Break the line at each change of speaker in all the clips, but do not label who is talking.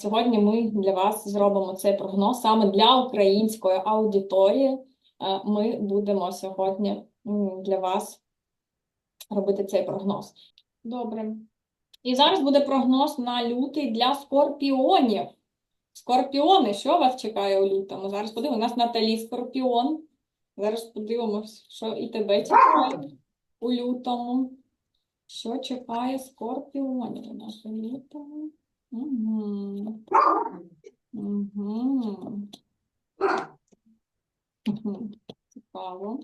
Сьогодні ми для вас зробимо цей прогноз саме для української аудиторії. Е, Ми будемо сьогодні для вас робити цей прогноз. Добре. І зараз буде прогноз на лютий для скорпіонів. Скорпіони, що вас чекає у лютому? Зараз подивимося. У нас Наталі Скорпіон. Зараз подивимось, що і тебе чекає у лютому. Що чекає скорпіонів у нас у лютому? Угу. Угу. Угу. Цікаво.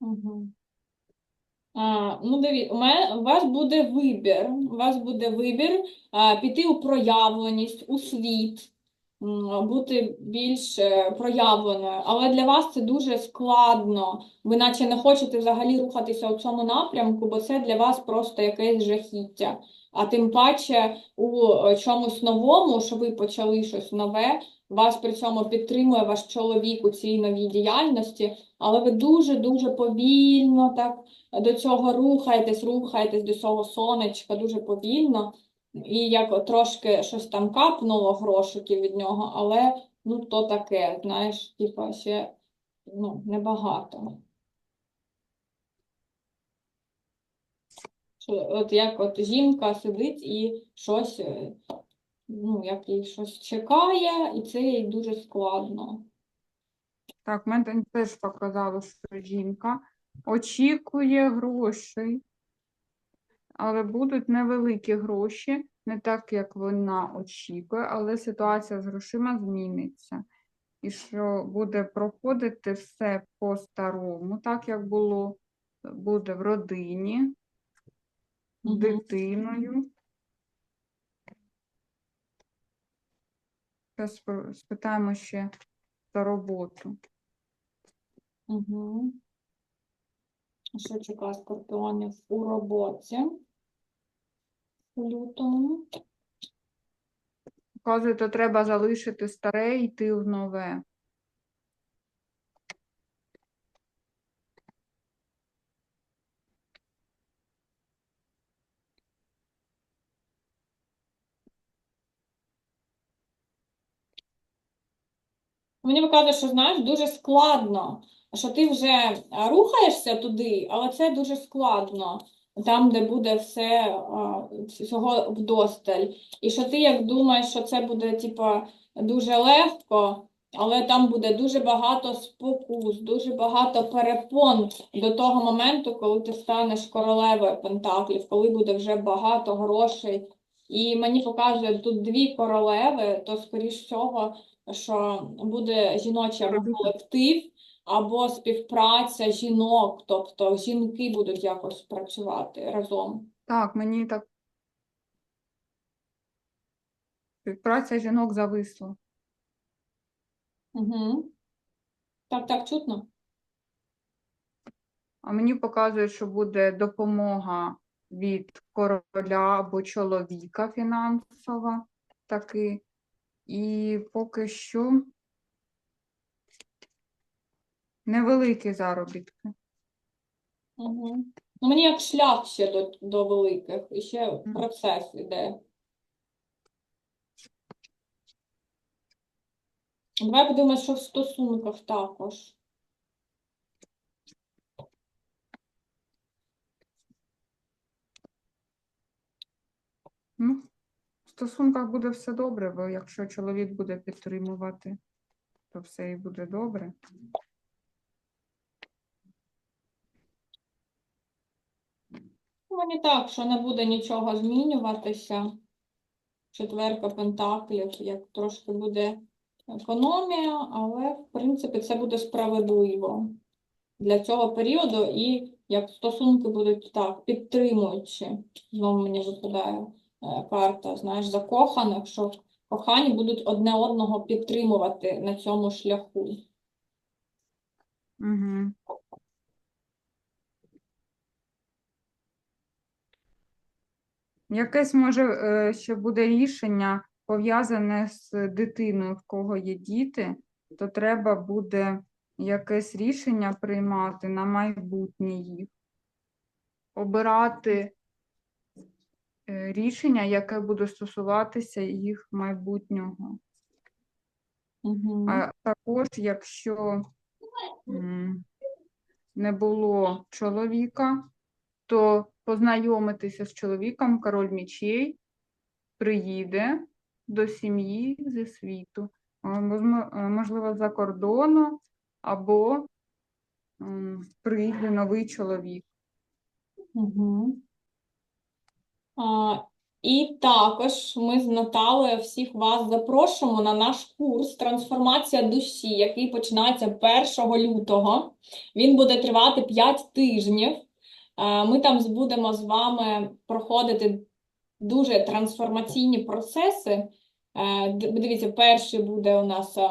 Угу. Ну, дивіться, у вас буде вибір. У вас буде вибір а, піти у проявленість, у світ, бути більш е, проявленою. Але для вас це дуже складно. Ви наче не хочете взагалі рухатися у цьому напрямку, бо це для вас просто якесь жахіття. А тим паче у е, чомусь новому, що ви почали щось нове, вас при цьому підтримує ваш чоловік у цій новій діяльності, але ви дуже-дуже повільно так до цього рухаєтесь, рухаєтесь до цього сонечка дуже повільно, і як трошки щось там капнуло грошиків від нього, але ну то таке, знаєш, типа ще ну, небагато. От як от жінка сидить і щось, е, ну, як їй щось чекає, і це їй дуже складно.
Так, мене теж показало, що жінка очікує грошей, але будуть невеликі гроші, не так, як вона очікує, але ситуація з грошима зміниться. І що буде проходити все по-старому, так як було, буде в родині, з
Мгм.
дитиною. Зараз спитаємо ще за роботу.
Угу. Що чекає скорпіонів у роботі у лютому?
Показує, то треба залишити старе і йти в нове.
Мені показує, що знаєш, дуже складно, що ти вже рухаєшся туди, але це дуже складно, там, де буде все всього вдосталь. І що ти як думаєш, що це буде типа дуже легко, але там буде дуже багато спокус, дуже багато перепон до того моменту, коли ти станеш королевою Пентаклів, коли буде вже багато грошей. І мені показує тут дві королеви, то скоріш всього що буде жіночий або колектив, або співпраця жінок, тобто жінки будуть якось працювати разом.
Так, мені так. Співпраця жінок зависла.
Угу. Так, так, чутно?
А мені показує, що буде допомога від короля або чоловіка фінансова таки. І поки що невеликі заробітки.
Угу. Ну, мені як шлях ще до, до великих, і ще
угу.
процес іде. Давай подивимося, що в стосунках також.
Ну, в стосунках буде все добре, бо якщо чоловік буде підтримувати, то все і буде добре.
Мені так, що не буде нічого змінюватися. четверка пентаклів, як трошки буде економія, але в принципі це буде справедливо для цього періоду, і як стосунки будуть так підтримуючі. Знову мені випадає карта, знаєш, закоханих, що кохані будуть одне одного підтримувати на цьому шляху.
Угу. Якесь може е, ще буде рішення пов'язане з дитиною, в кого є діти, то треба буде якесь рішення приймати на майбутнє їх, обирати е, рішення, яке буде стосуватися їх майбутнього.
Угу.
А також, якщо не було чоловіка, то познайомитися з чоловіком, король мічей, приїде до сім'ї зі світу, возмо- е, можливо, за кордону, або м, прийде новий чоловік.
Угу. І також ми з Наталею всіх вас запрошуємо на наш курс Трансформація душі, який починається 1 лютого. Він буде тривати 5 тижнів. Ми там будемо з вами проходити дуже трансформаційні процеси. Е, Дивіться, перший буде у нас е,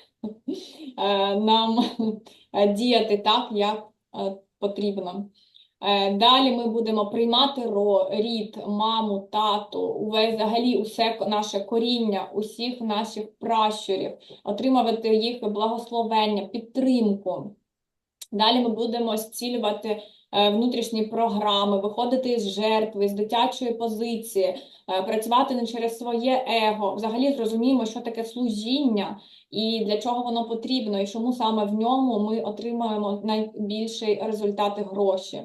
нам е, діяти так, як е, потрібно. Е, Далі ми будемо приймати рід, маму, тату, увесь взагалі усе наше коріння, усіх наших пращурів, отримувати їх благословення, підтримку. Далі ми будемо зцілювати е, внутрішні програми, виходити з жертви, з дитячої позиції, е, працювати не через своє его. Взагалі зрозуміємо, що таке служіння і для чого воно потрібно, і чому саме в ньому ми отримаємо найбільший результат і гроші.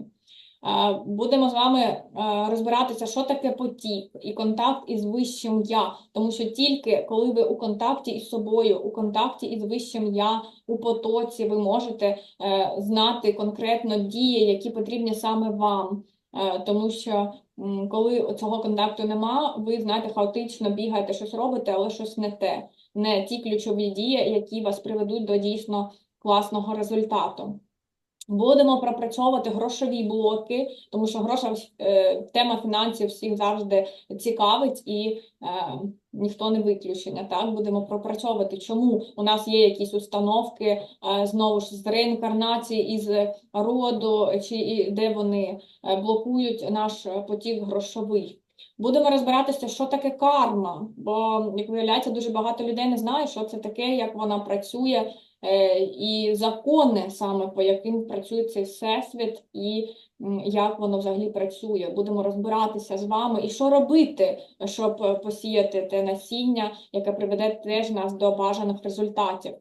Будемо з вами е, розбиратися, що таке потік і контакт із вищим я, тому що тільки коли ви у контакті із собою, у контакті із вищим я, у потоці, ви можете е, знати конкретно дії, які потрібні саме вам. Е, Тому що коли цього контакту нема, ви знаєте, хаотично бігаєте, щось робите, але щось не те, не ті ключові дії, які вас приведуть до дійсно класного результату. Будемо пропрацьовувати грошові блоки, тому що гроша, е, тема фінансів всіх завжди цікавить і е, ніхто не виключення. Так, будемо пропрацьовувати, чому у нас є якісь установки е, знову ж з реінкарнації із роду, чи де вони е, блокують наш потік грошовий. Будемо розбиратися, що таке карма, бо, як виявляється, дуже багато людей не знає, що це таке, як вона працює, е, і закони саме по яким працює цей всесвіт, і як воно взагалі працює. Будемо розбиратися з вами, і що робити, щоб е, посіяти те насіння, яке приведе теж нас до бажаних результатів.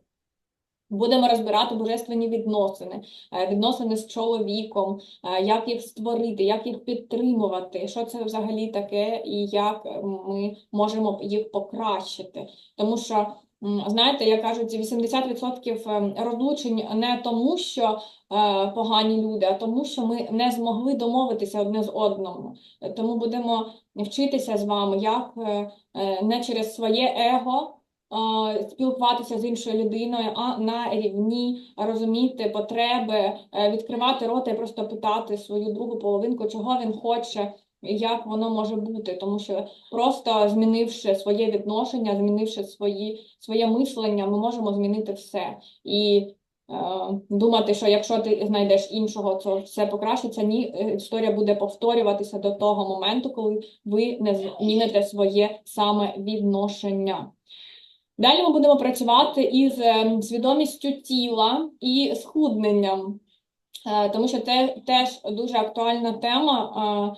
Будемо розбирати божественні відносини, е, відносини з чоловіком, е, як їх створити, як їх підтримувати, що це взагалі таке, і як е, ми можемо їх покращити. Тому що, знаєте, як кажуть, 80% ем, розлучень не тому, що погані люди, а тому, що ми не змогли домовитися одне з одним. Е, Тому будемо вчитися з вами, як не через своє его спілкуватися з іншою людиною, а на рівні розуміти потреби, е, відкривати рота і просто питати свою другу половинку, чого він хоче, як воно може бути. Тому що просто змінивши своє відношення, змінивши свої, своє мислення, ми можемо змінити все. І е, думати, що якщо ти знайдеш іншого, то все покращиться. Ні, е, історія буде повторюватися до того моменту, коли ви не зміните своє саме відношення. Далі ми будемо працювати із е, свідомістю тіла і схудненням, Е, тому що це теж дуже актуальна тема.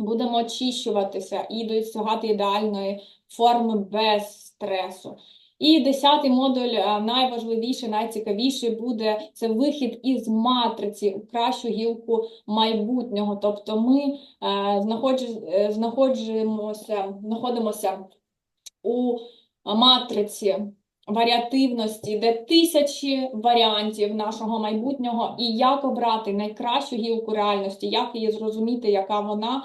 Будемо очищуватися і досягати ідеальної форми без стресу. І десятий модуль, е, найважливіший, найцікавіший буде це вихід із матриці у кращу гілку майбутнього. Тобто ми е, е, знаходжимося, знаходимося у матриці варіативності, де тисячі варіантів нашого майбутнього, і як обрати найкращу гілку реальності, як її зрозуміти, яка вона,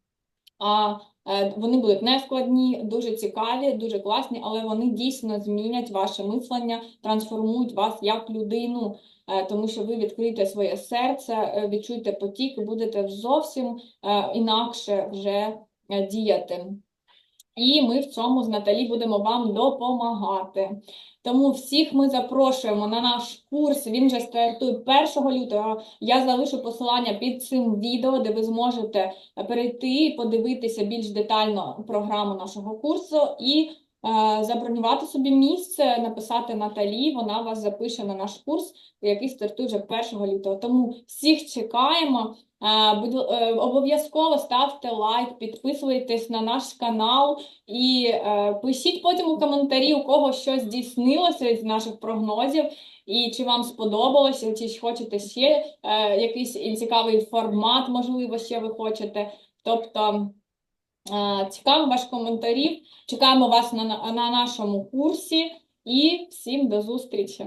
А е, вони будуть нескладні, дуже цікаві, дуже класні, але вони дійсно змінять ваше мислення, трансформують вас як людину, е, тому що ви відкриєте своє серце, е, відчуєте потік і будете зовсім інакше вже діяти. І ми в цьому з Наталі будемо вам допомагати. Тому всіх ми запрошуємо на наш курс. Він же стартує 1 лютого. Я залишу посилання під цим відео, де ви зможете перейти і подивитися більш детально програму нашого курсу і е, забронювати собі місце, написати Наталі. Вона вас запише на наш курс, який стартує вже 1 лютого. Тому всіх чекаємо. Е, Обов'язково ставте лайк, підписуйтесь на наш канал і е, пишіть потім у коментарі, у кого щось здійснилося з наших прогнозів, і чи вам сподобалося, чи хочете ще е, якийсь цікавий формат, можливо, ще ви хочете. Тобто чекаємо ваших коментарів, чекаємо вас на на нашому курсі і всім до зустрічі!